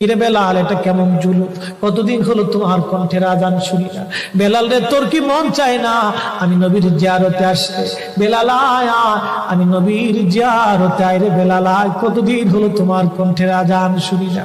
কিরে বেলাল, এটা কেমন জুলু কতদিন হলো তোমার কণ্ঠের আজান শুনি না। বেলাল রে, তোর কি মন চায় না? আমি নবীর জিয়ারতে আসতে। বেলাল আমি নবীর জিয়ারতে আয় রে বেলাল কতদিন হলো তোমার কণ্ঠের আজান শুনি না।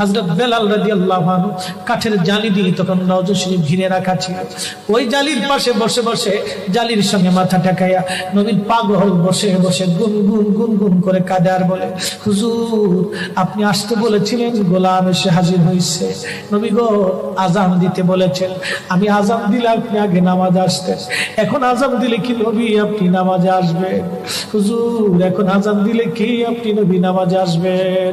হজরত বেলাল রাজি আল্লাহ কাঠের জালি দিয়ে তখন নজশ্রী ঘিরে রাখা ছিল। ওই জালির পাশে বসে বসে জালির সঙ্গে মাথা ঠেকাইয়া নবীন পাগল বসে বসে গুন গুন গুন গুন করে কাঁদে আর বলে, হুজুর, আপনি আসতে বলেছিলেন, গোলাম এসে হাজির হয়েছে নবী গো আজান দিতে বলেছেন। আমি আজান দিলে আপনি আগে নামাজ আসতেন। এখন আজান দিলে কি নবী আপনি নামাজে আসবেন? হুজুর, এখন আজান দিলে কি আপনি নবী নামাজে আসবেন?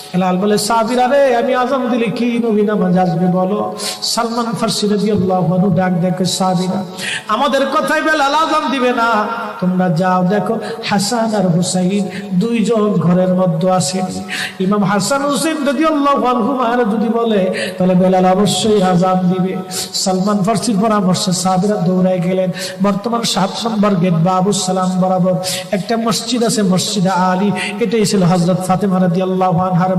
হেলাল বলে আমি আজম দিলে কি? নবী নামাজ আসবে বলো। সালমান ফার্সি রাজি আল্লাহ ডাক দেখো, সাবিরা, আমাদের কথাই বেলাল আজম দিবে না। তোমরা যাও, দেখো, হাসান আর হুসাইন দুইজন ঘরের মধ্যে আসেন। ইমাম হাসান হুসেন যদি আল্লাহ আনহুমারা যদি বলে, তাহলে বেলাল অবশ্যই আজান দিবে। সালমান ফার্সির পরামর্শে সাবিরা দৌড়ায় গেলেন। বর্তমান সাত নম্বর গেট বাবু সালাম বরাবর। একটা মসজিদ আছে, মসজিদ আলী। এটাই ছিল হজরত ফাতেমা রাদি আল্লাহ আনহার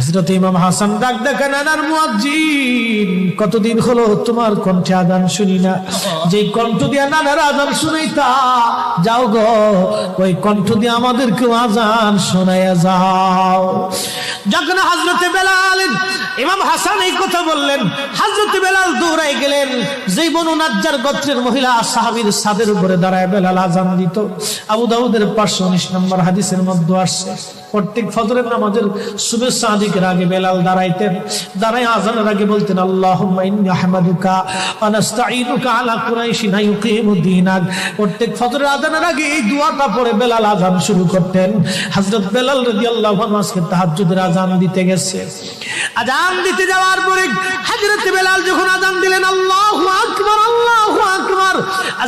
হজরত ইমাম হাসান ডাক দেখা নানার মুয়াজ্জিন, কতদিন হলো তোমার কণ্ঠে আদান শুনি না? যে কণ্ঠ দিয়া নানার আদান শুনাইতা, যাও গো, ওই কণ্ঠ দিয়ে আমাদেরকে আজান শোনাইয়া যাও। যখন হজরতে বেলাল ইমাম হাসান এই কথা বললেন হজরত বনু নাজ্জার গোত্রের মহিলা সাহাবীর সাদের উপরে দাঁড়ায় বেলাল আজান দিত। আবু দাউদের পাঁচশো উনিশ নম্বর হাদিসের মধ্যে আসছে, প্রত্যেক ফজরের নামাজের আগে বেলাল দাঁড়াইতেন। আগে বলতেন, আল্লাহুম্মা আহমাদুকা ওয়া নাস্তাঈনুকা আলা কুরাইশিন ইউকিমুদ্দীনাক প্রত্যেক ফজরের আগে এই দোয়াটা পড়ে বেলাল শুরু করতেন। হযরত বেলাল রাদিয়াল্লাহু আনহু আজকে তাহাজ্জুদের আজান দিতে গেছে। আজান দিতে যাওয়ার পরে হযরত বেলাল যখন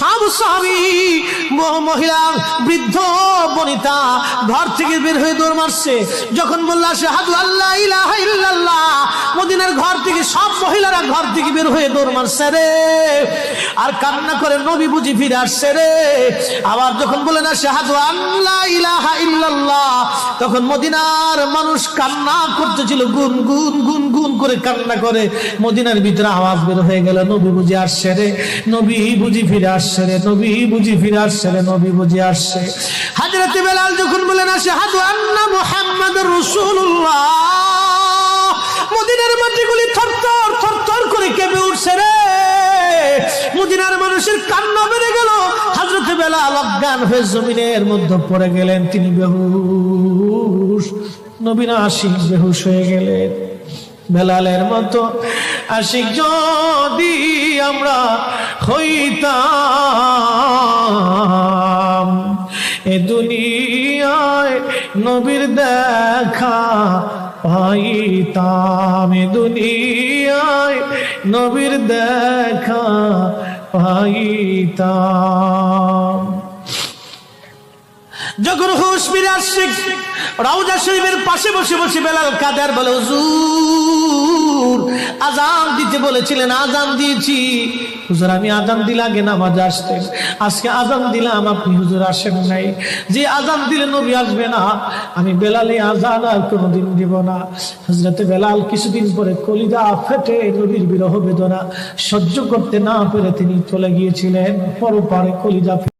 সব সাহাবী মহিলা, বৃদ্ধ, বনিতা, ঘর থেকে বের হয়ে দৌড় মারছে। যখন বলল শাহাদু আল্লাহ, ইলাহা মদিনার ঘর থেকে সব মহিলারা ঘর থেকে বের হয়ে দৌড় মারছে রে। আর কান্না করে নবী বুঝি ফিরে আসছে রে। আবার যখন বলে না শাহাদু আল্লাহ, ইলাহা ইল্লাল্লাহ। তখন মদিনার মানুষ কান্না করতেছিল, গুন গুন গুন গুন করে কান্না করে। মদিনার ভিতরে আওয়াজ বের হয়ে গেল, নবী বুঝি আসছে রে। নবী বুঝি ফিরে আসছে রে নবী, বুঝি ফিরে আসছে রে নবী, বুঝি আসছে। হাজরত বেলাল যখন বলে না শাহাদু আন্না রাসূলুল্লাহ। মদিনার মাটিগুলি থরথর থরথর করে কেঁপে উঠছে রে। মদিনার মানুষের কান্না বেড়ে গেল। হজরত বেলাল অজ্ঞান হয়ে জমিনের মধ্যে পড়ে গেলেন, তিনি বেহুশ। নবীনা আশিক বেহুশ হয়ে গেলেন। বেলালের মতো আশিক যদি আমরা হইতাম, এ দুনিয়ায় নবীর দেখা পাইতাম, এ দুনিয়ায় নবীর দেখা পাইতাম। যখন হুশ ফিরে আসছে রাউজা শরীফের পাশে বসে বসে বেলাল কাদের বলে, হুজুর হুজুর, আজান দিতে বলেছিলেন, আজান দিয়েছি। হুজুর, আমি আজান দিলে আগে নামাজ আসতেন। আজকে আজান দিলাম, আপনি হুজুর আসেন নাই। যে আজান দিলে নবী আসবে না, আমি বেলালে আজান আর কোনোদিন দিব না। হজরতে বেলাল কিছুদিন পরে কলিদা ফেটে নবীর বিরহ বেদনা সহ্য করতে না পেরে তিনি চলে গিয়েছিলেন। পরপারে কলিজা